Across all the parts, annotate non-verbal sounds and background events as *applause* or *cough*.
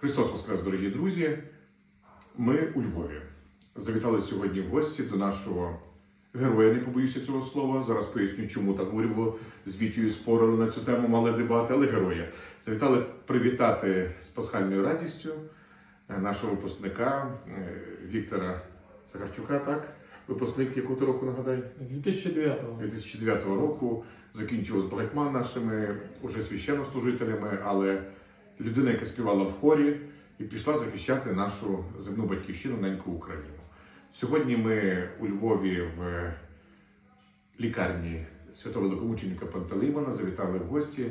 Христос Воскрес, дорогі друзі! Ми у Львові. Завітали сьогодні в гості до нашого героя, не побоюся цього слова. Зараз поясню, чому так говорю, бо з Вітєю спорили на цю тему, мали дебати, але героя. Завітали привітати з пасхальною радістю е, нашого випускника е, Віктора Сахарчука, так? Випускник якого ти року нагадай? 2009-го. 2009 року закінчив з багатьма нашими уже священнослужителями, але людина, яка співала в хорі і пішла захищати нашу земну батьківщину, неньку Україну. Сьогодні ми у Львові в лікарні святого великомученика Пантелеймона завітали в гості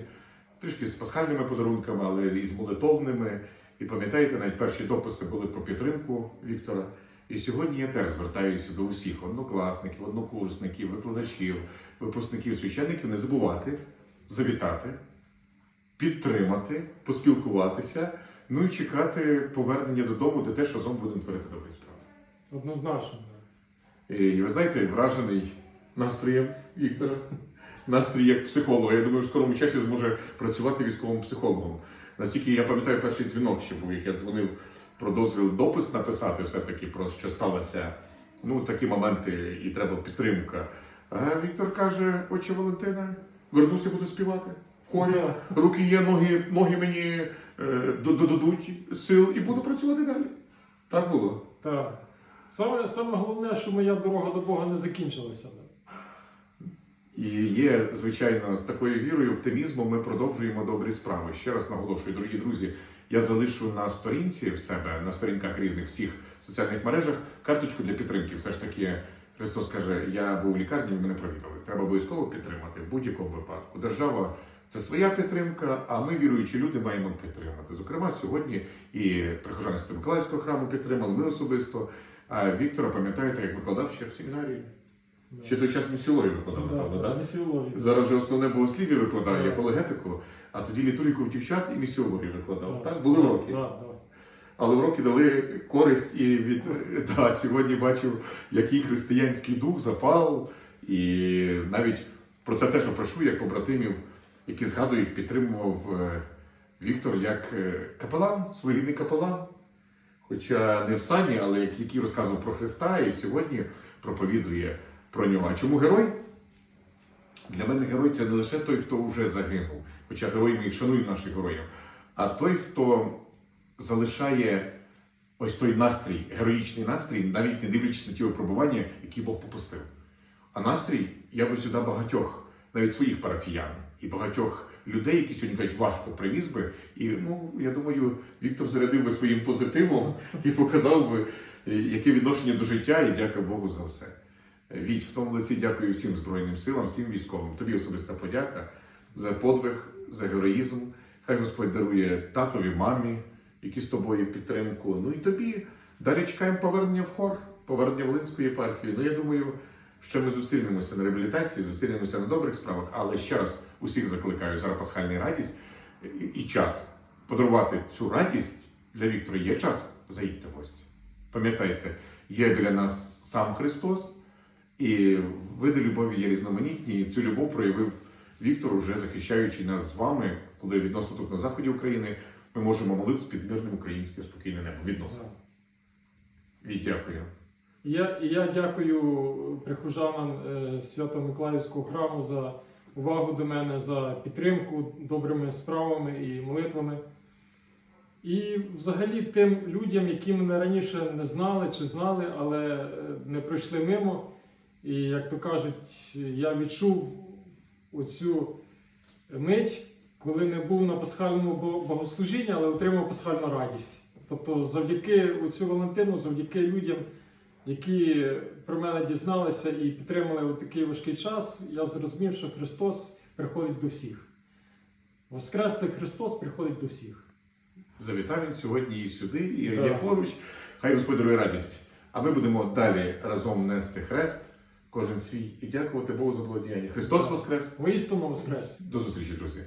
трішки з пасхальними подарунками, але і з молитовними. І пам'ятаєте, навіть перші дописи були про підтримку Віктора. І сьогодні я теж звертаюся до усіх однокласників, однокурсників, викладачів, випускників, священників не забувати завітати, підтримати, поспілкуватися, ну і чекати повернення додому, де теж разом будемо творити добрі справи. Однозначно. І ви знаєте, вражений настроєм Віктора, настрій як психолога. Я думаю, в скорому часі зможе працювати військовим психологом. Настільки я пам'ятаю перший дзвінок, ще був, як я дзвонив про дозвіл допис написати, все-таки про що сталося. Ну, такі моменти і треба підтримка. А Віктор каже: Отче Валентина, вернуся, буду співати. Да. Руки є, ноги, ноги мені е, додадуть сил і буду працювати далі. Так було. Так. Саме, саме головне, що моя дорога до Бога не закінчилася. І є, звичайно, з такою вірою, оптимізмом ми продовжуємо добрі справи. Ще раз наголошую, дорогі друзі, я залишу на сторінці в себе, на сторінках різних всіх соціальних мережах карточку для підтримки. Все ж таки, Христос каже, я був в лікарні, мене провідали. Треба обов'язково підтримати в будь-якому випадку. Держава це своя підтримка, а ми, віруючі люди, маємо підтримати. Зокрема, сьогодні і прихожани Свято-Миколаївського храму підтримали, ми особисто. А Віктора, пам'ятаєте, як викладав ще в семінарії? Да. Ще той час місіологію викладав, Да, напевно, да, так? Зараз вже основне богослів'я викладає, Так. апологетику, а тоді літургіку в дівчат і місіологію викладав. Да, Так, були да, уроки. Да, да. Але уроки дали користь і від *laughs* да, сьогодні бачив, який християнський дух запал, і навіть про це теж прошу, як побратимів, які згадують, підтримував е, Віктор як е, капелан, своєрідний капелан. Хоча не в сані, але який розказував про Христа і сьогодні проповідує про нього. А чому герой? Для мене герой це не лише той, хто вже загинув, хоча герої їх шанують наших героїв, а той, хто залишає ось той настрій, героїчний настрій, навіть не дивлячись на ті випробування, які Бог попустив. А настрій я би сюди багатьох, навіть своїх парафіян і багатьох людей, які сьогодні кажуть, важко привіз би. І ну я думаю, Віктор зарядив би своїм позитивом і показав би, е, яке відношення до життя, і дяка Богу за все. Е, Віть, в тому лиці дякую всім Збройним силам, всім військовим. Тобі особиста подяка за подвиг, за героїзм. Хай Господь дарує татові, мамі, які з тобою підтримку. Ну і тобі далі чекаємо повернення в хор, повернення в Волинську єпархію. Ну я думаю, що ми зустрінемося на реабілітації, зустрінемося на добрих справах, але ще раз усіх закликаю зараз пасхальна радість і, і час подарувати цю радість для Віктора. Є час заїдьте в гості. Пам'ятайте, є біля нас сам Христос, і види любові є різноманітні. І цю любов проявив Віктор, уже захищаючи нас з вами, коли відносно тут на заході України ми можемо молитися під мирним українським спокійне небо. Відносно. І дякую. Я, я дякую прихожанам е, Свято-Миколаївського храму за увагу до мене, за підтримку добрими справами і молитвами. І взагалі тим людям, які мене раніше не знали чи знали, але е, не пройшли мимо. І як то кажуть, я відчув оцю мить, коли не був на пасхальному богослужінні, але отримав пасхальну радість. Тобто, завдяки оцю Валентину, завдяки людям, які про мене дізналися і підтримали у такий важкий час, я зрозумів, що Христос приходить до всіх. Воскреслий Христос приходить до всіх. Завітав він сьогодні і сюди, і Да. є поруч. Хай Господь дарує радість. А ми будемо далі разом нести хрест, кожен свій, і дякувати Богу за благодіяння. Христос Воскрес! Воістину Воскрес! До зустрічі, друзі!